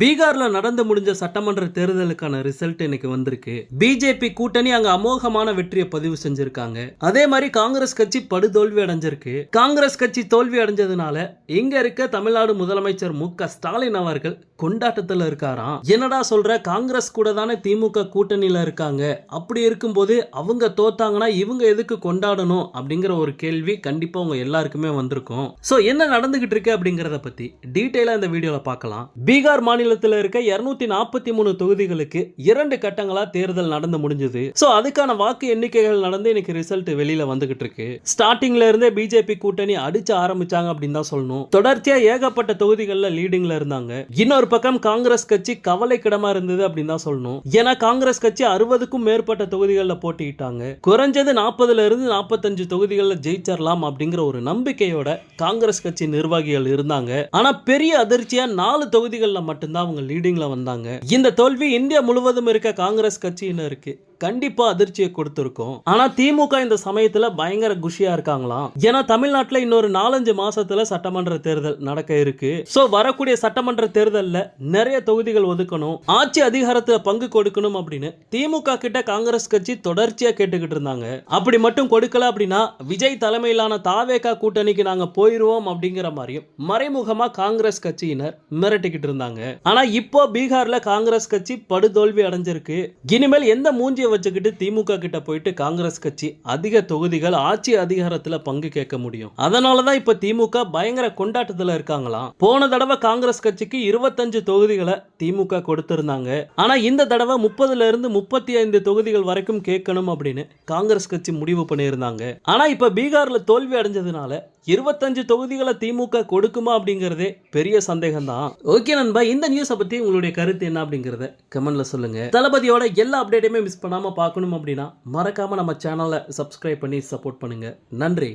பீகார்ல நடந்து முடிஞ்ச சட்டமன்ற தேர்தலுக்கான ரிசல்ட் இன்னைக்கு வந்திருக்கு. பிஜேபி கூட்டணி அங்க அமோகமான வெற்றியை பதிவு செஞ்சிருக்காங்க. அதே மாதிரி காங்கிரஸ் கட்சி படுதோல்வி அடைஞ்சிருக்கு. காங்கிரஸ் கட்சி தோல்வி அடைஞ்சதுனால இங்க இருக்க தமிழ்நாடு முதலமைச்சர் மு க ஸ்டாலின் அவர்கள் கொண்டாட்டத்துல இருக்காராம். என்னடா சொல்ற? காங்கிரஸ் கூட தானே திமுக கூட்டணியில இருக்காங்க. அப்படி இருக்கும்போது அவங்க தோத்தாங்கன்னா இவங்க எதுக்கு கொண்டாடணும் அப்படிங்கிற ஒரு கேள்வி கண்டிப்பா உங்க எல்லாருக்குமே வந்திருக்கும். சோ என்ன நடந்துகிட்டு இருக்கு அப்படிங்கறத பத்தி டீட்டெயிலா இந்த வீடியோல பார்க்கலாம். பீகார் மாநிலத்தில் இருக்க இருநூத்தி நாற்பத்தி மூணு தொகுதிகளுக்கு இரண்டு கட்டங்களா தேர்தல் நடந்து முடிஞ்சது. ஸோ அதுக்கான வாக்கு எண்ணிக்கைகள் நடந்து இன்னைக்கு ரிசல்ட் வெளியில வந்துகிட்டு இருக்கு. ஸ்டார்டிங்ல இருந்தே பிஜேபி கூட்டணி அடிச்சு ஆரம்பிச்சாங்க அப்படின்னு தான் சொல்லணும். தொடர்ச்சியா ஏகப்பட்ட தொகுதிகளில் லீடிங்ல இருந்தாங்க. இன்னொரு பக்கம் காங்கிரஸ் கட்சி கவலைக்கிடமா இருந்தது அப்படின்னு தான் சொல்லணும். ஏன்னா காங்கிரஸ் கட்சி அறுபதுக்கும் மேற்பட்ட தொகுதிகளில் போட்டியிட்டாங்க. குறைஞ்சது நாற்பதுல இருந்து நாற்பத்தஞ்சு தொகுதிகளில் ஜெயிச்சிடலாம் அப்படிங்கிற ஒரு நம்பிக்கையோட காங்கிரஸ் கட்சி நிர்வாகிகள் இருந்தாங்க. ஆனா பெரிய அதிர்ச்சியா நாலு தொகுதிகளில் மட்டும்தான் அவங்க லீடிங்ல வந்தாங்க. இந்த தோல்வி இந்தியா முழுவதும் இருக்க காங்கிரஸ் கட்சியினருக்கு. கண்டிப்பா அதிர்ச்சியை கொடுத்துருக்கும். ஆனா திமுக இந்த சமயத்துல பயங்கர குஷியா இருக்காங்களாம் ஏன்னா தமிழ்நாட்டுல இன்னொரு நாலஞ்சு மாசத்துல சட்டமன்ற தேர்தல் நடக்க இருக்கு. சோ வரக்கூடிய சட்டமன்ற தேர்தல்ல நிறைய தொகுதிகள் ஒதுக்கணும். ஆட்சி அதிகாரத்துல பங்கு கொடுக்கணும் அப்படின்னு திமுக கிட்ட காங்கிரஸ் கட்சி தொடர்ச்சியா கேட்டுக்கிட்டு இருந்தாங்க. அப்படி மட்டும் கொடுக்கல அப்படின்னா விஜய் தலைமையிலான தாவேகா கூட்டணிக்கு நாங்க போயிருவோம் அப்படிங்கிற மாதிரியும் மறைமுகமா காங்கிரஸ் கட்சியினர் மிரட்டிக்கிட்டு இருந்தாங்க. ஆனா இப்போ பீகார்ல காங்கிரஸ் கட்சி படுதோல்வி அடைஞ்சிருக்கு. இனிமேல் எந்த மூஞ்சியை வச்சுக்கிட்டு திமுக கிட்ட போயிட்டு காங்கிரஸ் கட்சி அதிக தொகுதிகள் ஆட்சி அதிகாரத்துல பங்கு கேட்க முடியும். அதனாலதான் இப்ப திமுக பயங்கர கொண்டாட்டத்துல இருக்காங்களாம் போன தடவை காங்கிரஸ் கட்சிக்கு இருபத்தஞ்சு தொகுதிகளை திமுக கொடுத்திருந்தாங்க. ஆனா இந்த தடவை முப்பதுல இருந்து முப்பத்தி ஐந்து தொகுதிகள் வரைக்கும் கேட்கணும் அப்படின்னு காங்கிரஸ் கட்சி முடிவு பண்ணியிருந்தாங்க. ஆனா இப்ப பீகார்ல தோல்வி அடைஞ்சதுனால இருபத்தஞ்சு தொகுதிகளை திமுக கொடுக்குமா அப்படிங்கறதே பெரிய சந்தேகம் தான் ஓகே நண்பா இந்த நியூஸை பற்றி உங்களுடைய கருத்து என்ன அப்படிங்கிறத கமெண்ட்ல சொல்லுங்க. தளபதியோட எல்லா அப்டேட்டையுமே மிஸ் பண்ணாமல் பார்க்கணும் அப்படின்னா மறக்காம நம்ம சேனலை சப்ஸ்கிரைப் பண்ணி சப்போர்ட் பண்ணுங்க. நன்றி.